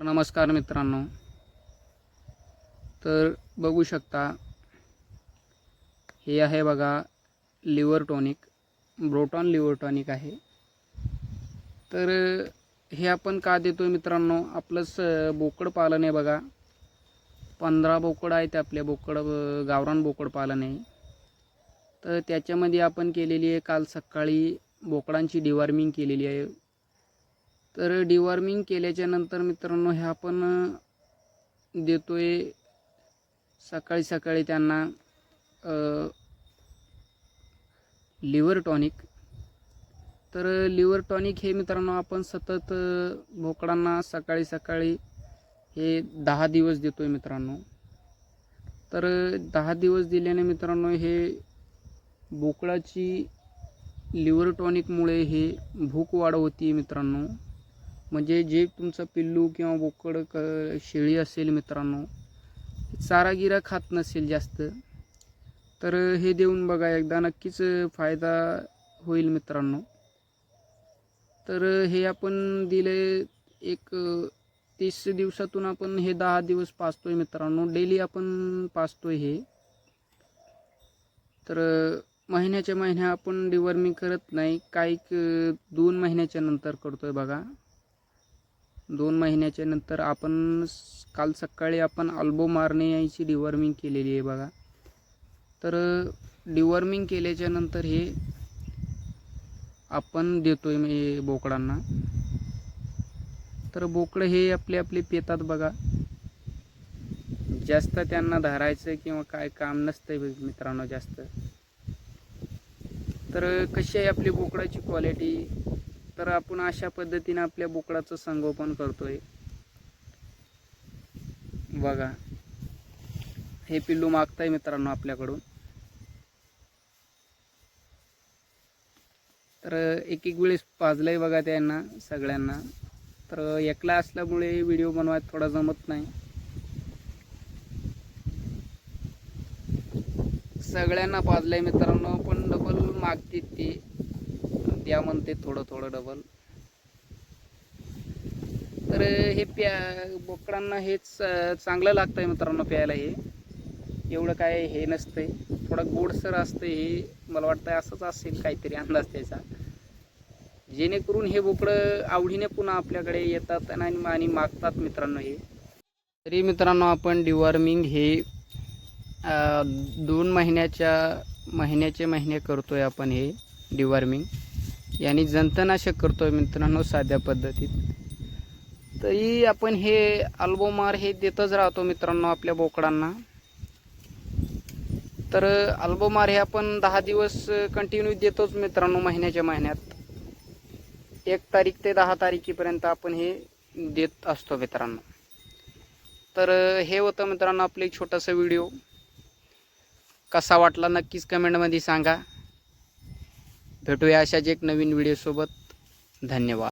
तर नमस्कार मित्रांनो. तर बघू शकता हे आहे बघा liver tonic Broton liver tonic आहे. तर हे आपण का देतो आहे मित्रांनो आपलंच बोकड पालन आहे बघा. पंधरा बोकड आहेत आपले बोकड गावरान बोकड पालन आहे. तर त्याच्यामध्ये आपण केलेली आहे काल सकाळी बोकडांची डिवॉर्मिंग केलेली आहे. तर डिवॉर्मिंग केल्याच्यानंतर मित्रांनो हे आपण देतो आहे सकाळी सकाळी त्यांना लिव्हर टॉनिक तर लिव्हर टॉनिक हे मित्रांनो आपण सतत भोकडांना बोकडांना सकाळी सकाळी हे दहा दिवस देतो आहे मित्रांनो. तर दहा दिवस दिल्याने मित्रांनो हे बोकडाची लिव्हर टॉनिकमुळे हे भूक वाढ होती मित्रांनो. म्हणजे जे तुमचं पिल्लू किंवा बोकड क शेळी असेल मित्रांनो चारा गिरा खात नसेल जास्त तर हे देऊन बघा एकदा नक्कीच फायदा होईल मित्रांनो. तर हे आपण दिले एक तीस दिवसातून आपण हे दहा दिवस पाचतोय मित्रांनो. डेली आपण पाचतोय हे. तर महिन्याच्या महिन्या आपण डिवर्मिंग करत नाही. काही दोन महिन्याच्या नंतर करतोय बघा. दोन महिन्याच्या नंतर आपण काल सकाळी आपण अल्बो मारणे याची डिवॉर्मिंग केलेली आहे बघा. तर डिवॉर्मिंग केल्याच्यानंतर हे आपण देतो आहे बोकडांना. तर बोकडं हे आपले आपले पेतात बघा. जास्त त्यांना धरायचं किंवा काय काम नसतंय मित्रांनो जास्त. तर कशी आहे आपली बोकडाची क्वालिटी तर आपण अशा पद्धतीने आपल्या बोकडाचं संगोपन करतोय. बघा. हे पिल्लू मागताय मित्रांनो आपल्याकडून. तर एक एक वेळेस पाजलंय बघा त्यांना सगळ्यांना. तर एकला असल्यामुळे व्हिडिओ बनवायला थोडा जमत नाही. सगळ्यांना पाजलंय मित्रांनो पण डबल मागते ते. द्या म्हणते थोडं थोडं डबल तर हे प्या बोकडांना हेच चांगलं लागतंय मित्रांनो प्यायला हे. एवढं काय हे नसतंय. थोडं गोडसर असतं हे. मला वाटतं असंच असेल काहीतरी अंदाज त्याचा. जेणेकरून हे बोकडं आवडीने पुन्हा आपल्याकडे येतात आणि आणि मागतात मित्रांनो हे. तरी मित्रांनो आपण डिवॉर्मिंग हे दोन महिन्याच्या महिन्याचे महिने करतोय आपण हे डिवॉर्मिंग याने जंतनाशक करतो आहे मित्रांनो साध्या पद्धतीत. तरी आपण हे अल्बोमार हे देतच राहतो मित्रांनो आपल्या बोकडांना. तर अल्बोमार हे आपण दहा दिवस कंटिन्यू देतोच मित्रांनो महिन्याच्या महिन्यात. एक तारीख ते दहा तारखेपर्यंत आपण हे देत असतो मित्रांनो. तर हे होतं मित्रांनो आपलं एक छोटासा व्हिडिओ कसा वाटला नक्कीच कमेंटमध्ये सांगा. भेटूया अशाच एक नवीन व्हिडिओसोबत धन्यवाद.